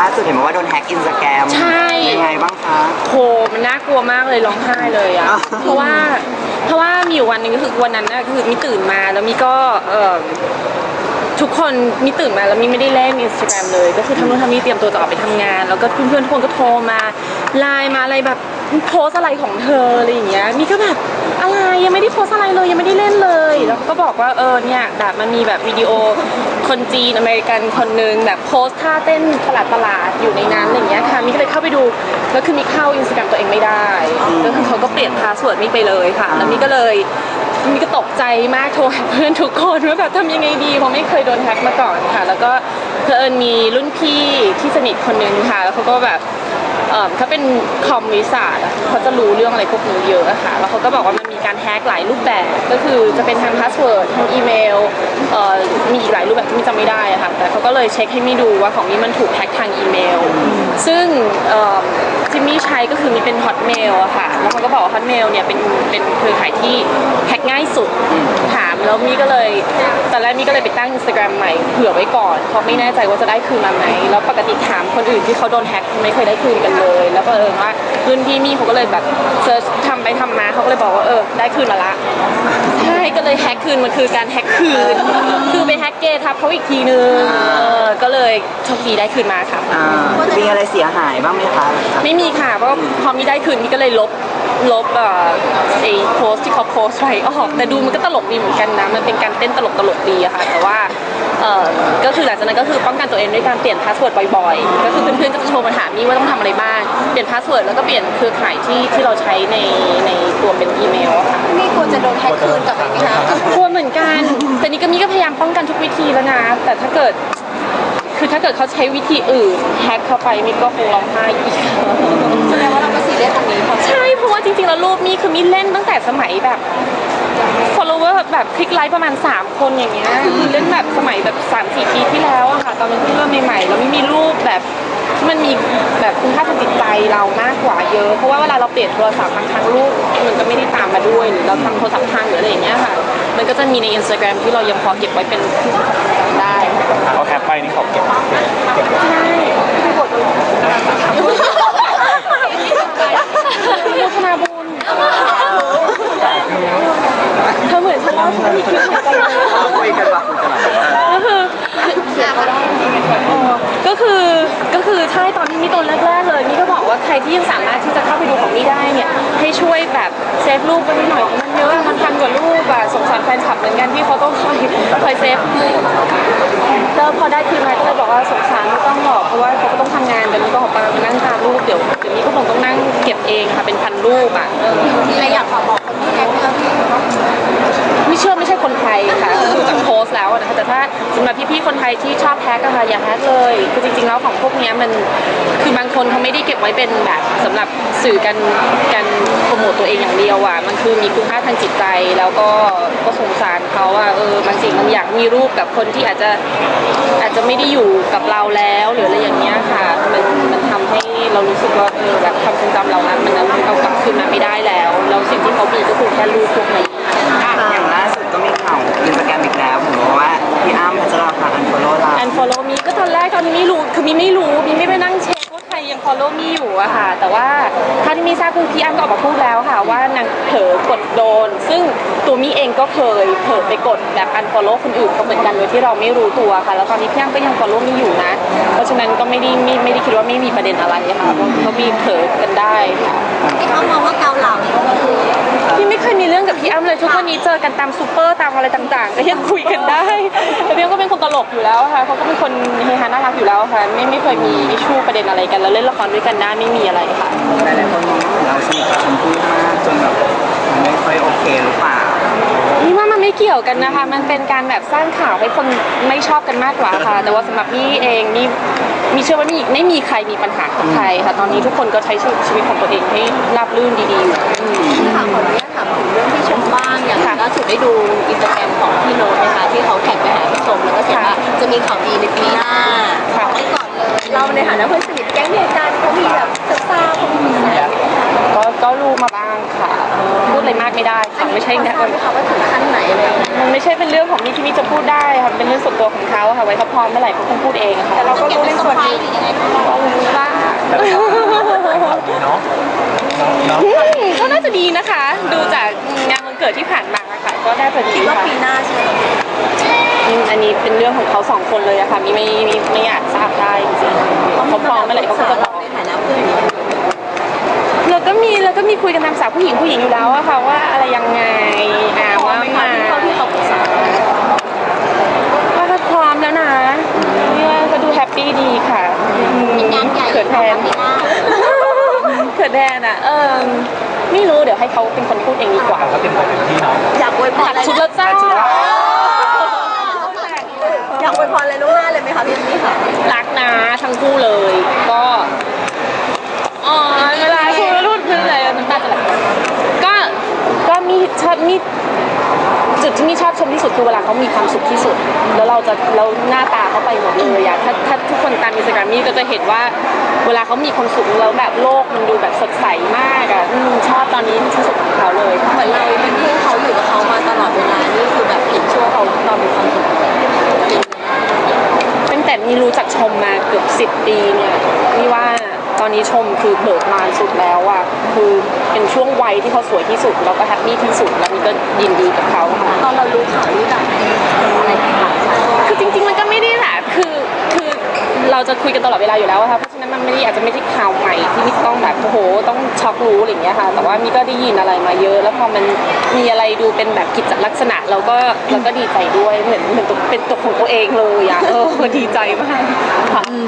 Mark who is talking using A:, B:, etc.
A: ล่าสุดเห็นบอกว่าโดนแฮ็กอินสตาแกรม
B: ใช่
A: ยังไงบ้างคะ
B: โหมันน่ากลัวมากเลยร้องไห้เลยอะ
A: อ้าว
B: เพราะว่าเพราะว่ามีอยู่วันหนึ่งก็คือวันนั้นนะคือมีตื่นมาแล้วมีก็เออทุกคนมีตื่นมาแล้วมีไม่ได้เล่นอินสตาแกรมเลย ก็คือทำนู่นทำนี่เตรียมตัวจะออกไปทำงาน แล้วก็เพื่อนๆทุกคนก็โทรมาไลน์มาอะไรแบบ โพสอะไรของเธออะไรอย่างเงี้ยมีก็แบบอะไรยังไม่ได้โพสอะไรเลยยังไม่ได้เล่นเลย แล้วก็บอกว่าเออเนี่ยแบบมันมีแบบวิดีโอคนจีนอเมริกันคนนึงแบบโพสท่าเต้นตลาดตลาดๆอยู่ในนั้นอะไรอย่างเงี้ยค่ะมิก็เลยเข้าไปดูแล้วคือมิเข้าอินสตาแกรมตัวเองไม่ได้ก็คือเขาก็เปลี่ยนพาสเวิร์ดมิไปเลยค่ะ แล้วมิก็เลยมีก็ตกใจมากโทรหาเพื่อนทุกคนว่าแบบทำยังไงดีเพราะไม่เคยโดนแฮ็กมาก่อนค่ะ แล้วก็เพื่อนมีรุ่นพี่ที่สนิทคนนึงค่ะ แล้วเขาก็แบบ เอ่อเขาเป็นคอมวิสาสเขาจะรู้เรื่องอะไรพวกนี้เยอะอะค่ะ แล้วเขาก็บอกว่ามันมีการแฮกหลายรูปแบบ ก็คือจะเป็นทางพาสเวิร์ดทางอีเมลเอ่อมีอีกหลายรูปแบบที่มิจำไม่ได้อะค่ะ แต่เขาก็เลยเช็คให้มิดูว่าของมิมันถูกแฮกทางอีเมล ซึ่งเอ่อที่มิใช้ก็คือมีเป็น Hotmail อะค่ะ แล้วเขาก็บอกว่า Hotmail เนี่ยเป็นเป็นเครือข่ายที่แฮกง่ายสุดถามแล้วมี่ก็เลยตอนแรกมี่ก็เลยไปตั้ง Instagram ใหม่เผื่อไว้ก่อน เพราะไม่แน่ใจว่าจะได้คืนมาไหมแล้วปกติถามคนอื่นที่เขาโดนแฮกไม่เคยได้คืนกันเลย แล้วก็เออว่ารุ่นพี่มี่เขาก็เลยแบบเซิร์ชทำไปทำมาเขาก็เลยบอกว่าเออได้คืนมาละใช่ก็เลยแฮ็กคืนมันคือการแฮ็กคืน คือไปแฮ็กเกทับเขาอีกทีนึงเออก็เลยโชคดีได้คืนมาค่ะ
A: อ่ามีอะไรเสียหายบ้างไหมคะ
B: ไม่มีค่ะเพราะพอมีได้คืนมีก็เลยลบลบเอ่อไอ้โพสต์ที่เขาโพสต์ไว้ออกแต่ดูมันก็ตลกดีเหมือนกันนะ มันเป็นการเต้นตลกตลกๆดีอะค่ะ แต่ว่าเอ่อ ก็คือหลังจากนั้นก็คือป้องกันตัวเองด้วยการเปลี่ยนพาสเวิร์ดบ่อยๆ ก็คือเพื่อนๆก็จะโทรมาถามมี่ว่าต้องทำอะไรบ้าง เปลี่ยนพาสเวิร์ดแล้วก็เปลี่ยนเครือข่ายที่ที่เราใช้ในในตัวเป็นอีเมลอะค่ะ
C: นี่กลัวจะโดนแฮกคืนกลับไปไหมคะ
B: กลัวเหมือนกัน แต่นี่ก็มี่ก็พยายามป้องกันทุกวิธีแล้วนะ แต่ถ้าเกิด คือถ้าเกิดเขาใช้วิธีอื่นแฮ็กเข้าไปมี่ก็คงร้องไห้อีก
C: แสดงว่าเราก็ซีเรียสตรงนี้พอ
B: ใช่เพราะว่าจริงๆแล้วรูปมีคือมีเล่นตั้งแต่สมัยแบบ follower แบบคลิกไลค์ประมาณ 3 คนอย่างเงี้ยคือเล่นแบบสมัยแบบ3 4ปีที่แล้วอะค่ะ ตอนนั้นเพิ่งเริ่มใหม่ๆแล้วไม่มีรูปแบบที่มันมีแบบคุณค่าทางจิตใจเรามากกว่าเยอะ เพราะว่าเวลาเราเปลี่ยนโทรศัพท์บางครั้งรูปมันก็ไม่ได้ตามมาด้วยหรือเราทำโทรศัพท์พังหรืออะไรอย่างเงี้ยค่ะ มันก็จะมีใน Instagram ที่เรายังพอเก็บไว้เป็นที่ทำงานได้
D: เขาแฮปไปนี่เขาเก็บ
B: ใช่คือบทมุทนาบุญเธอเหมือนฉันเล่าฉันมีคลิปเหมือนกันเลย
A: คุยกันปะ
B: ก็คือก็คือก็คือใช่ตอนนี้มีตัวแรกๆเลยนี่ก็บอกว่าใคร ที่ยังสามารถที่จะเข้าไปดูของนี่ได้เนี่ยให้ช่วยแบบเซฟรูปไว้หน่อยมันเยอะมันพันกว่ารูปอะสงสารแฟนคลับเหมือนกันที่เขาต้องคอยคอยเซฟแล้วพอได้คืนมาก็เลยบอกว่าสงสารไม่ต้องหรอกเพราะว่าเขาก็ต้องทำงานแต่นี่ก็ขอไปนั่งตามรูปเดี๋ยวเดี๋ยวนี้ก็คงต้องนั่งเก็บเองค่ะเป็นพันรูปอะเออ
C: มีอะไรอยากฝากบอกคนที่แฮกไหมคะพี่
B: ไม่เชื่อไม่ใช่คนไทยค่ะ พี่ๆคนไทยที่ชอบแฮกอะค่ะอย่าแฮกเลยคือจริงๆแล้วของพวกเนี้ยมันคือบางคนเขาไม่ได้เก็บไว้เป็นแบบสำหรับสื่อการการโปรโมตตัวเองอย่างเดียวอะมันคือมีคุณค่าทางจิตใจแล้วก็ก็สงสารเขาอะเออบางสิ่งบางอย่างมีรูปกับคนที่อาจจะอาจจะไม่ได้อยู่กับเราแล้วหรืออะไรอย่างเงี้ยค่ะมันมันทำให้เรารู้สึกว่าเออแบบความทรงจำเหล่านั้นมันนั้นเอากลับคืนมาไม่ได้แล้วแล้วสิ่งที่เขามีก็คือแค่รูปพวกนี้
A: อะอย่างล่า อ้ำพัชราภาอันฟอลโล่เรา
B: อันฟอลโล่มีก็ตอนแรกตอนนี้ไม่รู้คือมีไม่รู้มีไม่ไปนั่งเช็ค ว่าใครยัง follow me อยู่อะค่ะ แต่ว่าถ้าที่มีทราบคือพี่อ้ำก็ออกมาพูดแล้วค่ะ ว่านางเผลอกดโดน ซึ่งตัวมีเองก็เคยเผลอไปกดแบบ unfollow คนอื่นก็เหมือนกันโดยที่เราไม่รู้ตัวค่ะ แล้วตอนนี้พี่อ้ำก็ยัง follow มีอยู่นะ เพราะฉะนั้นก็ไม่ได้ไม่ไม่ได้คิดว่าไม่มีประเด็นอะไรค่ะเพราะเขามีเผลอกันได้ค่ะ
C: ที่เขามองว่าเกาเหลานี่ก็คือ
B: พี่ไม่เคยมีเรื่องกับพี่อ้ำเลยทุกวันนี้เจอกันตามซูเปอร์ตามอะไรต่างๆ ก็ยังคุยกันได้แล้วพี่อ้ำก็เป็นคนตลกอยู่แล้วค่ะเขาก็เป็นคน เฮฮาน่ารักอยู่แล้วค่ะ ไม่ไม่เคยมีอิชชูประเด็นอะไรกันแล้วเล่นละครด้วยกันได้ไม่มีอะไรค่ะ
A: หลายๆคนมองว่าเหมือนเราสนิทกับชมพู่มากจนแบบมันไม่ค่อยโอเคหรือเปล่า
B: นี่ว่ามันไม่เกี่ยวกันนะคะ มันเป็นการแบบสร้างข่าวให้คนไม่ชอบกันมากกว่าค่ะ แต่ว่าสำหรับมี่เองนี่มีเชื่อว่ามีไม่มีใครมีปัญหากับใครค่ะ ตอนนี้ทุกคนก็ใช้ชีวิตของตัวเองให้ราบรื่นดีๆอยู่อืม
C: ที่ข่าวขออนุญาตถามถึงเรื่องที่ชมางอย่างล่าสุดได้ดูอินสตาแกรมของพี่โน้ตนะคะที่เขาแท็กไปหาพี่ชมแล้วก็เขียนว่าจะมีข่าวดีในปีหน้าค่ะไว้ก่อนเลยเราในฐานะเพื่อนสนิทแก๊งเดียวกันเขามีแบบเซอร์ซ่าเขามีอะไร
B: ก็ก็รู้มาบ้างค่ะ พูดอะไรมากไม่ได้ค่ะไม่ใช่
C: แค่เขาว่าถึงขั้นไหนอะไรเย
B: มันไม่ใช่เป็นเรื่องของมิที่มิจะพูดได้ค่ะเป็นเรื่องส่วนตัวของเขาค่ะไว้เขาพร้อมเมื่อไหร่เขาคงพูดเองค่ะแต่เราก็รู้ในส่วนนี้
C: บ้างเนาะ
B: ก็น่าจะดีนะคะ ดูจาก งานวันเกิดที่ผ่านมาค่ะ ก็น่าจะดี
C: คิดว่า
B: ค่ะ
C: ปีหน้าใช่ไหม
B: อืมอันนี้เป็นเรื่องของเขาสองคนเลยอะค่ะมีไม่ไม่ไม่อาจทราบได้จริงๆเขาพร้อมเมื่อไหร่เขาก็จะบอก
C: ในฐานะเพื่อน
B: เราก็มีเราก็มีคุยกันตามสาวผู้หญิงผู้หญิงอยู่แล้วอะค่ะว่าอะไรยังไงอ่าว่า
C: ไหม
B: มา
C: คะที่เขาที่เขาปรึกษา
B: ว่าก็พร้อมแล้วนะนี่ว่าก็ดูแฮปปี้ดีค่ะอืม
C: งานใหญ่
B: เขินแทน
C: ปีหน้า
B: เขินแทนอะเออ ไม่รู้เดี๋ยวให้เขาเป็นคนพูดเองดีกว่า
D: ก็เตรียมตัวเต็มที่เนาะ
C: อยากอวยพร
B: ตัด
C: อะไร
B: ชุดแล้วจ้า
C: อยากอวยพรอะไรล่วงหน้าเลยไหมคะพี่เอมมี่ค่ะ
B: รักนะทั้งคู่เลย ก็อ๋อเวลาคุยแล้วรูดพื้นเลยน้ำตาจะไหลก็ก็มีชอบมีจุดที่มีชอบชมที่สุด คือเวลาเขามีความสุขที่สุด แล้วเราจะแล้วหน้าตาเขาไปหมดเลยอะถ้าถ้าทุกคนตามอินสตาแกรมมี่ก็จะเห็นว่า เวลาเขามีความสุขแล้วแบบโลกมันดูแบบสดใสมากอะอืมชอบตอนนี้ที่สุดของเขาเลย
C: เหมือนเราเป็นเพื่อนเขาอยู่กับเขามาตลอดเวลา นี่คือแบบเห็นช่วงเขาตอนมีความสุข
B: ตั้งแต่มีรู้จักชมมาเกือบสิบปีเนี่ยนี่ว่า อนนี้ชมคือเบิกบานสุดแล้วอะคือเป็นช่วงวัยที่เขาสวยที่สุดแล้วก็แฮปปี้ที่สุดแล้วนี่ก็ยินดีกับเขาค่ะ
C: ตอนเรารู้ข่าวนี่แบบอะไรต่างๆ
B: คือจริง ๆ มันก็ไม่ได้แหละคือคือเราจะคุยกันตลอดเวลาอยู่แล้วอะค่ะเพราะฉะนั้นมันไม่ได้อาจจะไม่ใช่ข่าวใหม่ที่นี่ต้องแบบโอ้โห ต้องช็อกรู้อะไรอย่างเงี้ยค่ะ แต่ว่ามีก็ได้ยินอะไรมาเยอะ แล้วพอมันมีอะไรดูเป็นแบบกิจลักษณะเราก็เราก็ดีใจด้วยเหมือนเหมือนตัวเป็นตัวของตัวเองเลยอะเออดีใจมากค่ะ